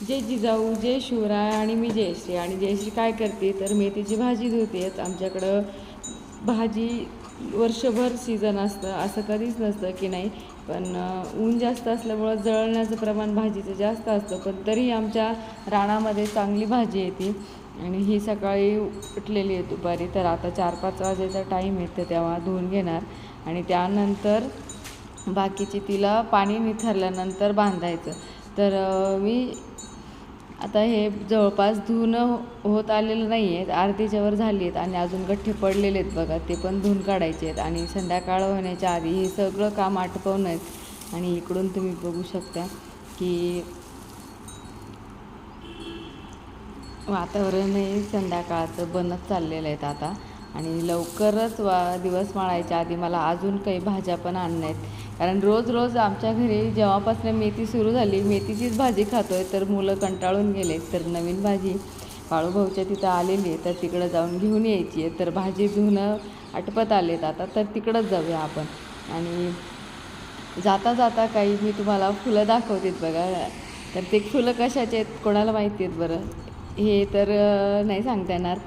जे जिजाऊ जे शिवराय आणि मी जयश्री. आणि जयश्री काय करते तर मेथीची भाजी धुतेच आमच्याकडं भाजी वर्षभर सीझन असतं. असं कधीच नसतं की नाही. पण ऊन जास्त असल्यामुळं जळण्याचं प्रमाण भाजीचं जास्त असतं. पण तरीही आमच्या रानामध्ये चांगली भाजी येते. आणि ही सकाळी उठलेली आहे दुपारी. तर आता चार पाच वाजेचा टाईम येतं तेव्हा धुवून घेणार. आणि त्यानंतर बाकीची तिला पाणी निथरल्यानंतर बांधायचं. तर मी आता हे जवळपास धुणं हो, होत आलेलं नाही आहेत अर्धीच्या वर झाली आहेत आणि अजून गठ्ठे पडलेले आहेत बघा ते पण धुवून काढायचे आहेत आणि संध्याकाळ होण्याच्या आधी हे सगळं काम आटपवणं आहेत. आणि इकडून तुम्ही बघू शकता की वातावरणही संध्याकाळचं बनत चाललेलं आहेत आता. आणि लवकरच वा दिवस माळायच्या आधी मला अजून काही भाज्या पण आणण्यात कारण रोज रोज आमच्या घरी जेव्हापासून मेथी सुरू झाली मेथीचीच भाजी खातो आहे तर मुलं कंटाळून गेले. तर नवीन भाजी बाळूभाऊच्या तिथं आलेली आहे तर तिकडं जाऊन घेऊन यायची आहे. तर भाजी धुणं आटपत आलेत आता तर तिकडंच जाऊया आपण. आणि जाता जाता काही मी तुम्हाला फुलं दाखवतेत बघा. तर ते फुलं कशाचे आहेत कोणाला माहिती आहेत बरं? हे तर नाही सांगता येणार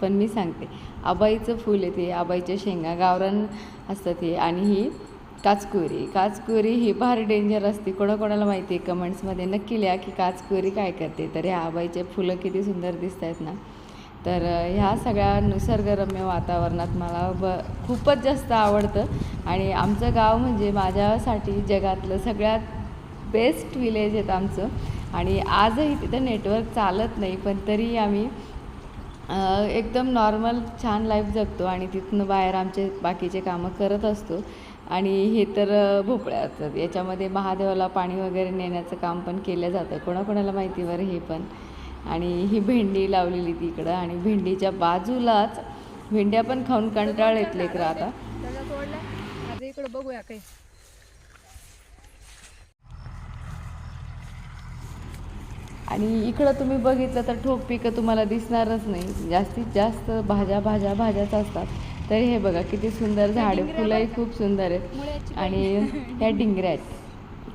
पण मी सांगते. आबाईचं फूल आहे ते आबाईच्या शेंगा गावरान असतात हे आणि ही काचकुरी काचकुरी ही फार डेंजर असते. कोणाकोणाला माहिती आहे कमेंट्समध्ये नक्की लिहा की काचकुरी काय करते. तर ह्या आबाईचे फुलं किती सुंदर दिसत आहेत ना. तर ह्या सगळ्या निसर्गरम्य वातावरणात मला ब खूपच जास्त आवडतं. आणि आमचं गाव म्हणजे माझ्यासाठी जगातलं सगळ्यात बेस्ट विलेज आहेत आमचं. आणि आजही तिथं नेटवर्क चालत नाही पण तरी आम्ही एकदम नॉर्मल छान लाईफ जगतो आणि तिथनं बाहेर आमचे बाकीचे कामं करत असतो. आणि हे तर भोपळ्या असतात याच्यामध्ये महादेवाला पाणी वगैरे नेण्याचं काम पण केलं जातं. कोणाकोणाला माहिती बरं हे पण? आणि ही भेंडी लावलेली तिकडं आणि भेंडीच्या बाजूलाच भेंड्या पण खाऊन लेकरं आता. त्याला तोडल्या आता इकडे बघूया काही. आणि इकडं तुम्ही बघितलं तर ठोक पिकं तुम्हाला दिसणारच नाही. जास्तीत जास्त भाज्या भाज्या भाज्याच असतात. तर हे बघा किती सुंदर झाडे. फुलंही खूप सुंदर आहेत. आणि ह्या डिंगऱ्या आहेत.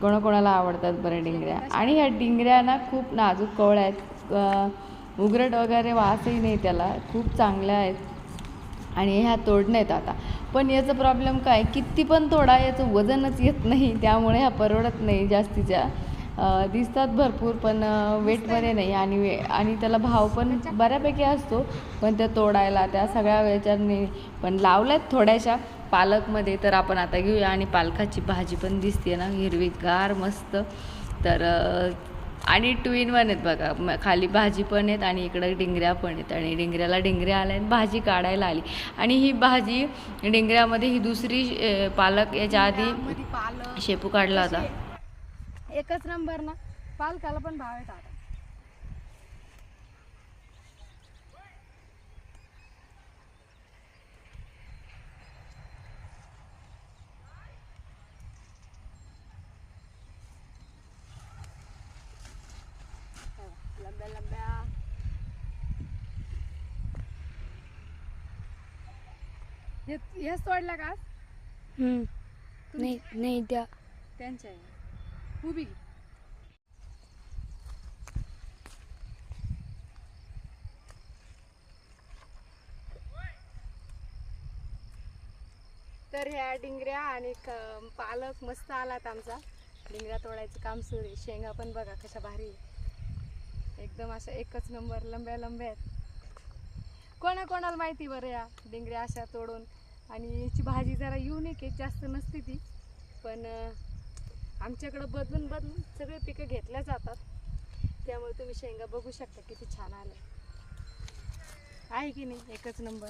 कोणाकोणाला आवडतात बरं डिंगऱ्या? आणि ह्या डिंगऱ्या ना खूप नाजूक कवळ्या आहेत. अं, उघरट वगैरे वासही नाही त्याला. खूप चांगल्या आहेत. आणि ह्या तोडण्यात आता. पण याचं प्रॉब्लेम काय? किती पण तोडा याचं वजनच येत नाही. त्यामुळे ह्या परवडत नाही जास्तीच्या. दिसतात भरपूर पण वेटमध्ये नाही आणि वे आणि त्याला भाव पण बऱ्यापैकी असतो पण त्या तोडायला त्या सगळ्या वेळच्याने पण लावल्यात थोड्याशा. पालकमध्ये तर आपण आता घेऊया आणि पालकाची भाजी पण दिसते ना हिरवीगार मस्त. तर आणि टू इन वन आहेत बघा खाली भाजी पण आहेत आणि इकडं डिंगऱ्या पण आहेत. आणि डिंगऱ्याला डिंगऱ्या आल्या आहेत भाजी काढायला आली. आणि ही भाजी डिंगऱ्यामध्ये ही दुसरी पालक याच्या आधी शेपू काढला होता. एकच नंबर ना. पालकाला पण भाव आहेत आता. लंब्या लंब्या. हे हेच तोडल्या का आज? हम्म. नाही नाही द्या. त्यांच्या आहे. उभी. तर ह्या डिंगऱ्या आणि क- पालक मस्त आलात आमचा. डिंगऱ्या तोडायचं काम सुरू आहे. शेंगा पण बघा कशा भारी आहे. एकदम अशा एकच नंबर लंब्या लंब्या आहेत. कोणाकोणाला माहिती बरं या डिंगऱ्या अशा तोडून. आणि याची भाजी जरा युनिक आहे जास्त नसते ती. पण आमच्याकडं बदलून बदलून सगळे पिकं घेतल्या जातात. त्यामुळे तुम्ही शेंगा बघू शकता किती छान आलं आहे की नाही एकच नंबर.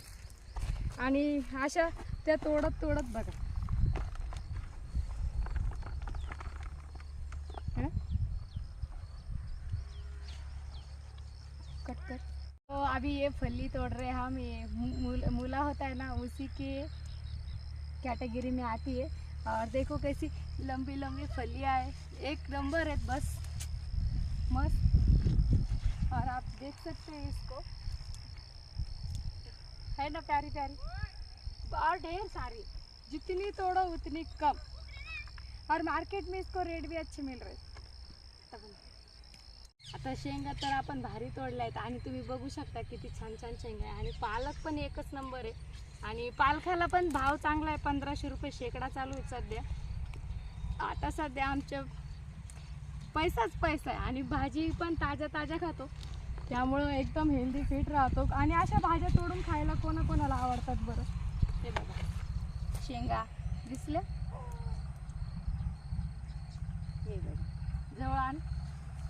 आणि अशा त्या तोडत तोडत बघा. हं? कट तो हो, अभी ये फली तोड़ रहे हम ये मू- मूला होता है ना उसी के कैटेगरी में आती है। और देखो कैसी लंबी लंबी फलियाँ है। एक नंबर है बस। मस्त। और आप देख सकते हैं इसको। है ना प्यारी प्यारी? और ढेर सारी। जितनी तोड़ो उतनी कम। और मार्केट में इसको रेट भी अच्छे मिल रहे आता शेंगा तर आपण भारी तोडल्या आहेत आणि तुम्ही बघू शकता किती छान छान शेंगा आहे. आणि पालक पण एकच नंबर आहे. आणि पालखाला पण भाव चांगला आहे पंधराशे रुपये शेकडा चालू आहे सध्या. आता सध्या आमच्या पैसाच पैसा आहे आणि भाजी पण ताज्या ताज्या खातो. त्यामुळं एकदम हेल्दी फिट राहतो. आणि अशा भाज्या तोडून खायला कोणाकोणाला आवडतात बरं? हे बघा. शेंगा दिसल्या? हे बघा. जवळ आण.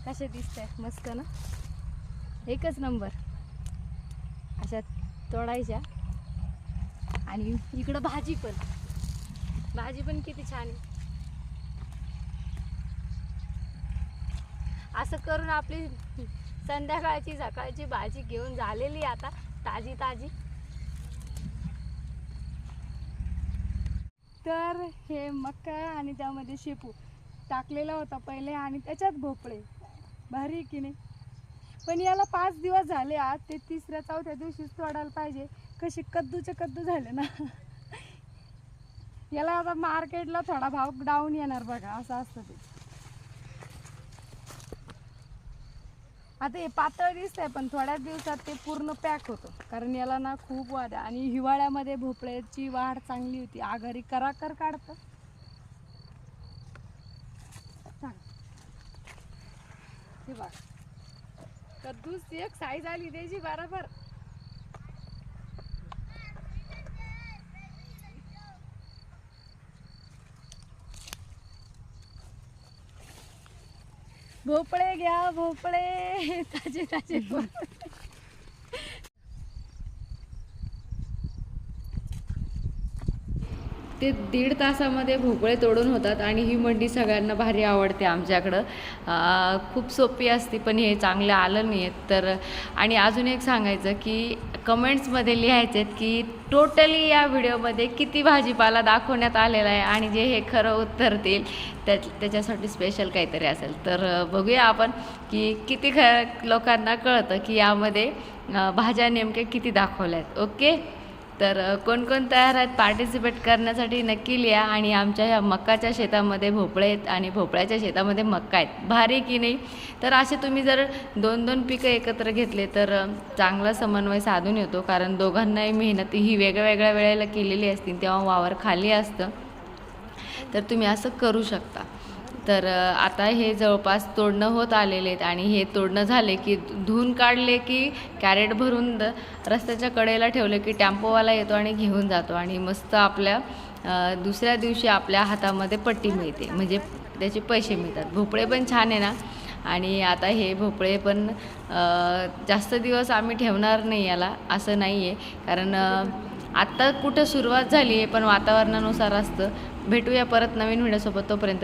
कसे दिसत आहे मस्त ना? एकच नंबर. अशा तोडायच्या. आणि इकडं भाजी पण. भाजी पण किती छान आहे. असं करून आपली संध्याकाळची सकाळची भाजी घेऊन झालेली आहे आता ताजी ताजी. तर हे मका आणि त्यामध्ये शेपू टाकलेला होता पहिले आणि त्याच्यात भोपळे. भारी की नाही? पण याला पाच दिवस झाले आज ते तिसऱ्या चौथ्या दिवशीच तोडायला पाहिजे. कशी कद्दूचे कद्दू झाले ना. याला आता मार्केटला थोडा भाव डाऊन येणार बघा असं असतं ते. आता हे पातळ दिसतंय पण थोड्याच दिवसात ते पूर्ण पॅक होतं. कारण याला ना खूप वाद आणि हिवाळ्यामध्ये भोपळ्याची वाढ चांगली होती. आघारी कराकर काढतं. सांग. हे बघ. कद्दूच एक साईज आली त्याची बरोबर. भोपळे घ्या भोपळे ताजे ताजे ते दीड तासामध्ये भोपळे तोडून होतात आणि ही मंडी सगळ्यांना भारी आवडते आमच्याकडं. खूप सोपी असते पण हे चांगलं आलं नाही आहेत तर आणि अजून एक सांगायचं की कमेंट्समध्ये लिहायचे आहेत की टोटली या व्हिडिओमध्ये किती भाजीपाला दाखवण्यात आलेला आहे आणि जे हे खरं उत्तर देईल त्या त्याच्यासाठी स्पेशल काहीतरी असेल. तर बघूया आपण की किती ख लोकांना कळतं की यामध्ये भाज्या नेमक्या किती दाखवल्या आहेत. ओके? तर कोणकोण तयार आहेत पार्टिसिपेट करण्यासाठी नक्की लिहा आणि आमच्या ह्या मक्काच्या शेतामध्ये भोपळे आहेत आणि भोपळ्याच्या शेतामध्ये मक्का आहेत. भारी की नाही? तर असे तुम्ही जर दोन दोन पिकं एकत्र घेतले तर चांगला समन्वय साधून येतो. कारण दोघांनाही मेहनत ही वेगळ्या वेगळ्या वेळेला केलेली असतील तेव्हा वावर खाली असतं. तर तुम्ही असं करू शकता. तर आता हे जवळपास तोडणं होत आलेले आहेत आणि हे तोडणं झाले की धुवून काढले की कॅरेट भरून रस्त्याच्या कडेला ठेवले की टॅम्पोवाला येतो आणि घेऊन जातो आणि मस्त आपल्या दुसऱ्या दिवशी आपल्या हातामध्ये पट्टी मिळते. म्हणजे त्याचे पैसे मिळतात. भोपळे पण छान आहे ना? आणि आता हे भोपळे पण जास्त दिवस आम्ही ठेवणार नाही याला असं नाही आहे कारण आत्ता कुठं सुरुवात झाली आहे पण वातावरणानुसार असतं. भेटूया परत नवीन व्हिडिओसोबत तोपर्यंत.